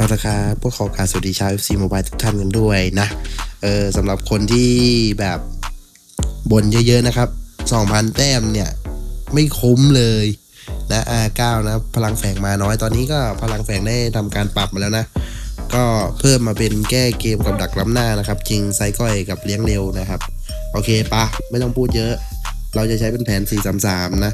เอาละครับพวกขอการสวัสดีชาว FC Mobile ทุกท่านกันด้วยนะ เออสำหรับคนที่แบบบนเยอะๆนะครับ 2,000 แต้มเนี่ย ไม่คุ้มเลยนะ R9 นะ พลังแฝงมาน้อยตอนนี้ก็พลังแฝงได้ทำการปรับมาแล้วนะ ก็เพิ่มมาเป็นแก้เกมกับดักล้ำหน้านะครับ จริงไซก้อยกับเลี้ยงเร็วนะครับ โอเคปะไม่ต้องพูดเยอะ เราจะใช้เป็นแผน 433 นะ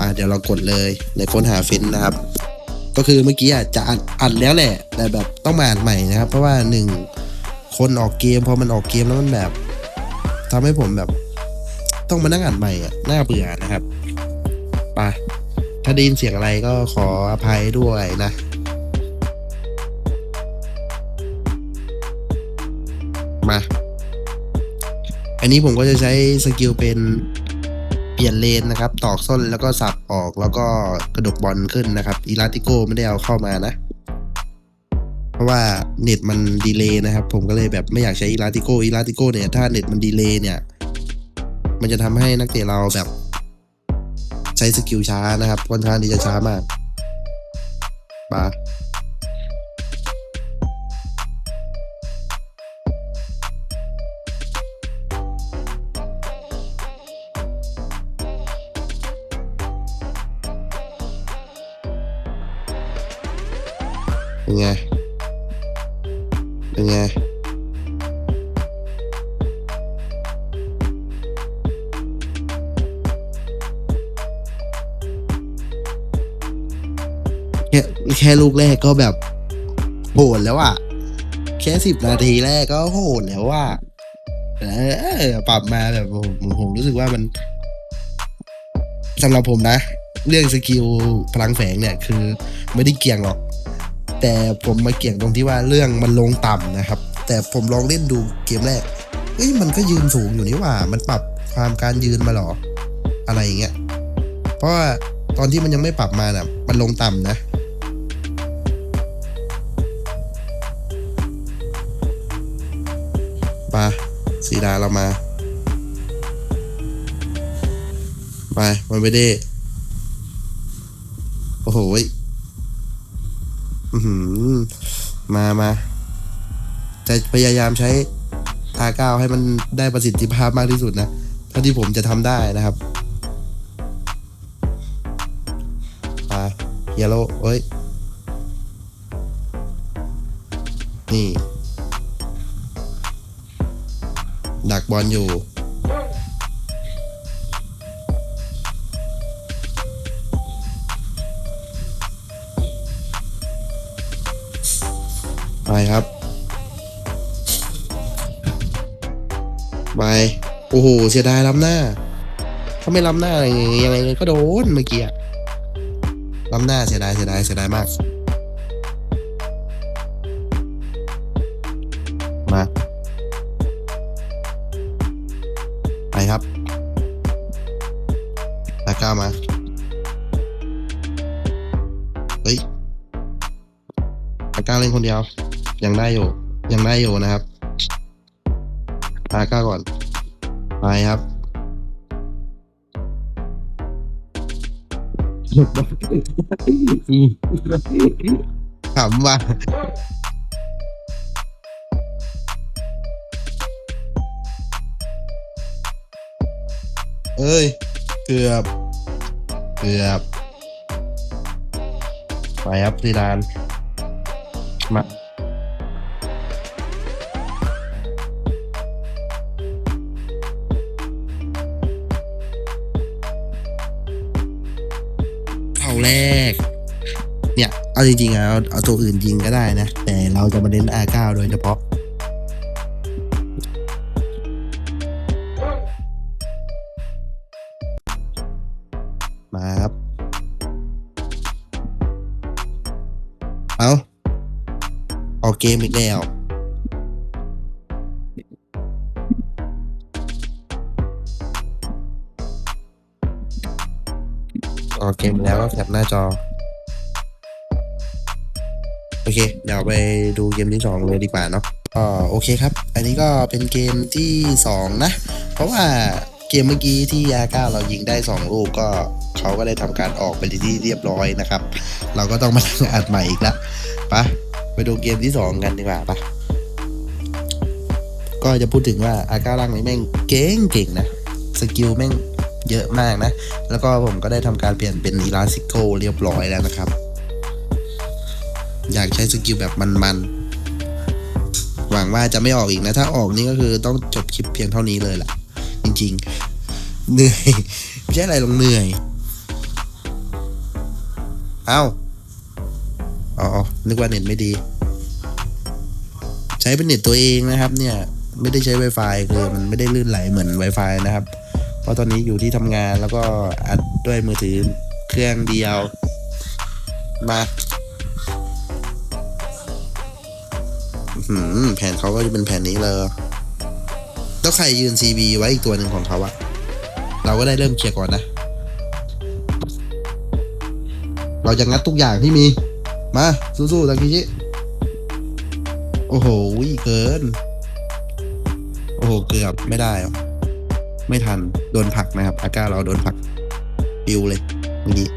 อะเดี๋ยวเรากดเลยในค้นหาฟินนะครับ ก็คือเมื่อกี้อะจะอัดอัดแล้วแหละ แต่แบบต้องมาอัดใหม่นะครับ เพราะว่าหนึ่งคนออกเกมพอมันออกเกมแล้วมันแบบทำให้ผมแบบ ต้องมานั่งอัดใหม่อะน่าเบื่อนะครับไปถ้าได้ยินเสียงอะไรก็ขออภัยด้วยนะมา อันนี้ผมก็จะใช้สกิลเป็น ปลี่ยนเลนนะครับตอกส้นแล้วก็สับออกแล้วก็กระดกบอลขึ้นนะครับอีลาติโกไม่ได้เอาเข้ามานะ เพราะว่าเน็ตมันดีเลย์นะครับ ผมก็เลยแบบไม่อยากใช้อีลาติโกอีลาติโกเนี่ยถ้าเน็ตมันดีเลย์เนี่ย มันจะทำให้นักเตะเราแบบ ใช้สกิลช้านะครับค่อนข้างที่จะช้ามากปา แค่ลูกแรกก็แบบโหดแล้วอะแค่สิบนาทีแรกก็โหดแล้วว่าเออปรับมาแบบผมผมรู้สึกว่ามันสำหรับผมนะ เรื่องสกิลพลังแฝงเนี่ยคือไม่ได้เกี่ยงหรอก แต่ผมมาเกี่ยงตรงที่ว่าเรื่องมันลงต่ำนะครับ แต่ผมลองเล่นดูเกมแรกเอ้ยมันก็ยืนสูงอยู่นี่ว่า มันปรับความการยืนมาหรอ อะไรอย่างเงี้ยเพราะว่าตอนที่มันยังไม่ปรับมาน่ะ มันลงต่ำนะ มาสีดาเรามา ไปมันไม่ได้ โอ้โหมามาจะพยายามใช้ R9 ให้มันได้ประสิทธิภาพมากที่สุดนะ เท่าที่ผมจะทำได้นะครับมาเยลโล่เอ้ย นี่ ดักบอลอยู่ ไปครับ ไป โอ้โห เสียดายล้ำหน้า ถ้าไม่ล้ำหน้า ยังไงไงก็โดนเมื่อกี้ล้ำหน้าเสียดายเสียดายเสียดายมากามา เฮ้ยตาก้าเล่นคนเดียว ยังได้อยู่ ยังได้อยู่นะครับตาก้าก่อน ไปครับขำว่ะเอ้ย เกือบ เกือบไปครับซีดาน มาเอาแรก เนี่ย เอาจริงๆเอาเอาตัวอื่นยิงก็ได้นะ แต่เราจะมาเน้น R9 โดยเฉพาะ เกมอีกแล้วออกเกมแล้วก็แคปหน้าจอ โอเค เดี๋ยวไปดูเกมที่ 2 เลยดีกว่าเนาะก็โอเคครับ อันนี้ก็เป็นเกมที่ 2 นะ เพราะว่าเกมเมื่อกี้ที่ยาก้าเรายิงได้ 2 ลูกก็เขาก็ได้ทำการออกไปที่เรียบร้อยนะครับ เราก็ต้องมานั่งอัดใหม่อีกล้วไปไป ดูเกมที่สองกันดีกว่าปะก็จะพูดถึงว่าอาก้าล่างนี้แม่งเก่งเก่งนะ สกิลแม่งเยอะมากนะ แล้วก็ผมก็ได้ทำการเปลี่ยนเป็นอีลาสิโกเรียบร้อยแล้วนะครับ อยากใช้สกิลแบบมันๆ หวังว่าจะไม่ออกอีกนะ ถ้าออกนี่ก็คือต้องจบคลิปเพียงเท่านี้เลยล่ะ จริงๆ เหนื่อยไม่ใช่อะไรลงเหนื่อย เอ้าอ๋อนึกว่าเน็ตไม่ดี ใช้เป็นเน็ตตัวเองนะครับเนี่ยไม่ได้ใช้ Wi-Fi คือมันไม่ได้ลื่นไหลเหมือน Wi-Fi นะครับ เพราะตอนนี้อยู่ที่ทำงานแล้วก็อัดด้วยมือถือเครื่องเดียว มาหือแผนเขาก็จะเป็นแผนนี้เลยแล้วใครยืน CB ไว้อีกตัวหนึ่งของเขาอะเราก็ได้เริ่มเคลียร์ก่อนนะ เราจะงัดทุกอย่างที่มี มาสู้ๆตะกี้ชิ โอ้โหเกิน โอ้โห เกือบไม่ได้ ไม่ทัน โดนผลักนะครับ อาก้าเราโดนผลัก ปิวเลยเมื่อกี้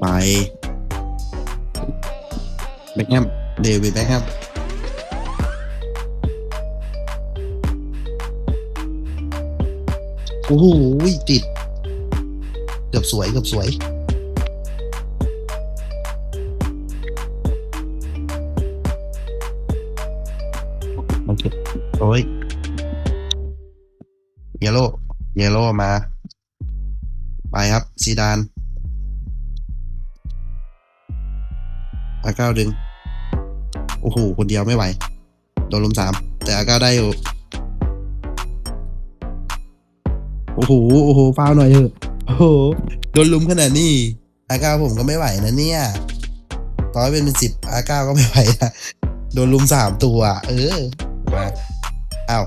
ไปแบ็คแฮมเดวิดแบ็คแฮม โอ้โหติด เกือบสวยเกือบสวย มันเก็บโอ้ยเยลโล่เยลโล่มา ไปครับ ซีดานอาเก้าดึง โอ้โห คนเดียวไม่ไหว โดนลุมสาม แต่อาเก้าได้อยู่ โอ้โหโอ้โหฟาวหน่อยเถอะโอ้โหโดนลุมขนาดนี้อาก้าผมก็ไม่ไหวนะเนี่ยต่อให้เป็นเป็นสิบอาก้าก็ไม่ไหวนะโดนลุมสามตัว เออมาอ้าว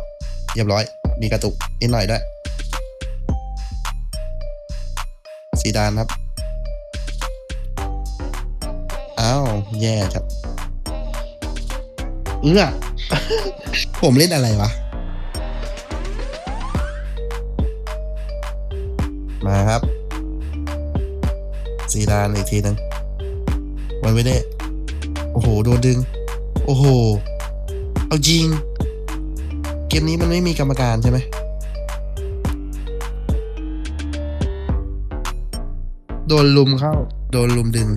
เรียบร้อย มีกระตุกนิดหน่อยด้วยสีดานครับอ้าวแย่ครับเอื้อผมเล่นอะไรวะ มาครับสีดานอีกทีหนึงวันไม่ได้โอ้โห โดนดึง โอ้โห เอาจริง เกมนี้มันไม่มีกรรมการใช่ไหม โดนลุมเข้า โดนลุมดึง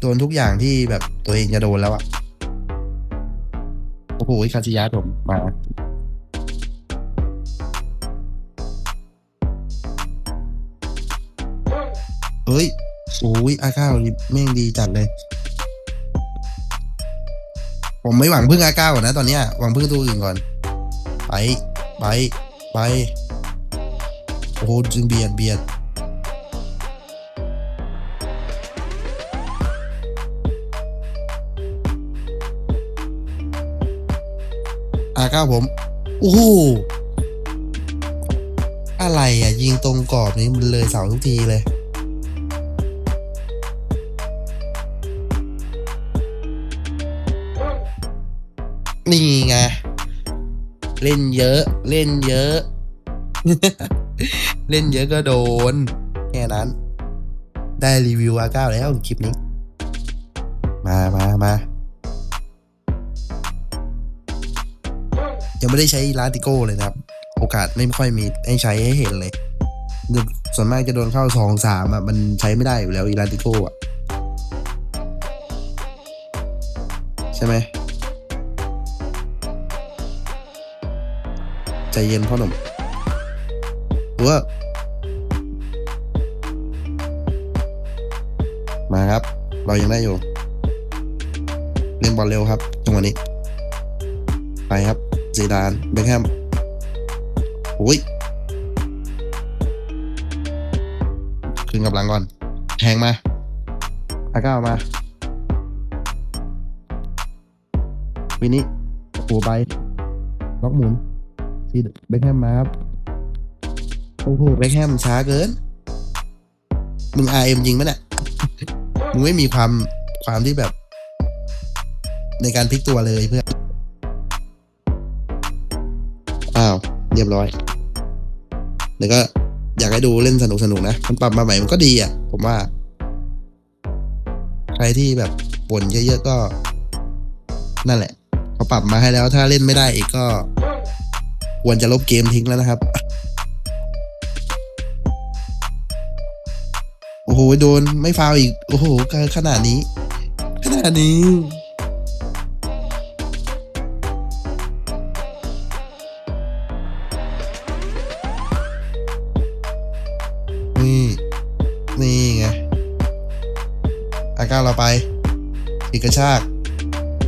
โดนทุกอย่างที่แบบตัวเองจะโดนแล้วอะโอ้โหคาซิยาผมมา เฮ้ยโอ้ยอาก้านี่แม่งดีจัดเลย ผมไม่หวังพึ่งอาก้าก่อนนะตอนเนี้ยหวังพึ่งตัวอื่นก่อน ไป ไป ไป โอ้โหจึงเบียดเบียดอาก้าผม โอ้โหอะไรอะ ยิงตรงกรอบนี้มันเลยเสาทุกทีเลย นี่ไง เล่นเยอะ เล่นเยอะ เล่นเยอะก็โดน แค่นั้น ได้รีวิวอาก้าแล้วคลิปนี้ มามามายังไม่ได้ใช้ลาติโก้เลยนะครับ โอกาสไม่ค่อยมีให้ใช้ให้เห็นเลยส่วนมากจะโดนเข้าสองสามอะ มันใช้ไม่ได้อยู่แล้วอีลาติโก้อะ ใช่ไหม ใจเย็นพ่อหนุ่มเวอร์มาครับ เรายังได้อยู่ เล่นบอลเร็วครับจังหวะนี้ ไปครับซีดานเบคแฮมโอ้ยขึ้นกับหลังก่อนแทงมาอาก้าวมา วินี้โอ้โหไปล็อกหมุน พี่เบคแฮมมาครับโอ้โหเบคแฮมช้าเกิน มึงอาเอ็มยิงไหมเนี่ย มึงไม่มีความความที่แบบ ในการพลิกตัวเลยเพื่อน อ้าว เรียบร้อย แล้วก็อยากให้ดูเล่นสนุกสนุกนะ มันปรับมาใหม่มันก็ดีอะ ผมว่า ใครที่แบบบ่นเยอะๆก็ นั่นแหละเขาปรับมาให้แล้วถ้าเล่นไม่ได้อีกก็ ควรจะลบเกมทิ้งแล้วนะครับ โอ้โห โดนไม่ฟาวอีก โอ้โหขนาดนี้ ขนาดนี้นี่นี่ไงอาการเราไปฉีกกระชาก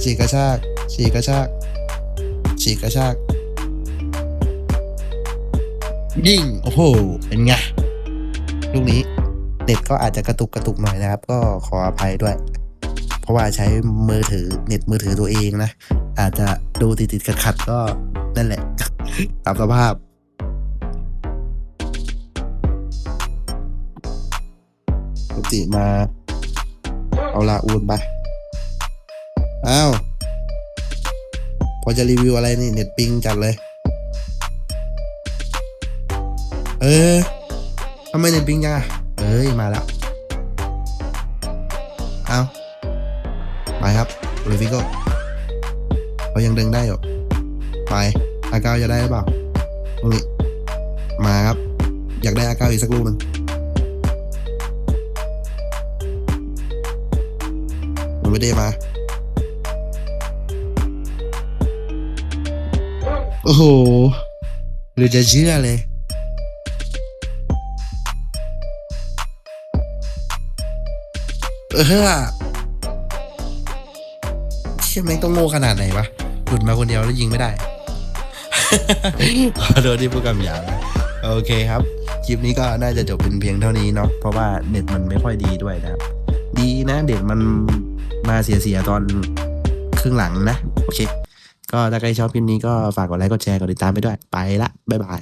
ฉีกกระชากฉีกกระชากฉีกกระชาก ยิ่งโอ้โหเป็นไงลูกนี้เน็ตก็อาจจะกระตุกกระตุกหน่อยนะครับ ก็ขออภัยด้วย เพราะว่าใช้มือถือเน็ตมือถือตัวเองนะ อาจจะดูติดติดขัดขัดก็นั่นแหละ ตามสภาพ ปกติมา เอาลาอูนไป อ้าว พอจะรีวิวอะไรนี่ เน็ตปิงจัดเลย เออทำไมเน็ตปิงจังอะเอ้ยมาแล้วเอาไปครับโรฟิโก้เขายังดึงได้อยู่ไปอาเก้าจะได้หรือเปล่าตรงนี้มาครับ อยากได้อาเก้าอีกสักลูกหนึ่งมันไม่ได้มา โอ้โหหรือจะเชื่อเลย เออเชื่อแม่งต้องโง่ขนาดไหนวะหลุดมาคนเดียวแล้วยิงไม่ได้ ขอโทษที่พูดคำหยาบนะโอเคครับ คลิปนี้ก็น่าจะจบเป็นเพียงเท่านี้เนาะ เพราะว่าเน็ตมันไม่ค่อยดีด้วยนะครับ ดีนะเด็ดมันมาเสียๆตอนครึ่งหลังนะ โอเค ก็ถ้าใครชอบคลิปนี้ก็ฝากกดไลค์ กดแชร์ กดติดตามไปด้วย ไปละ บ๊ายบาย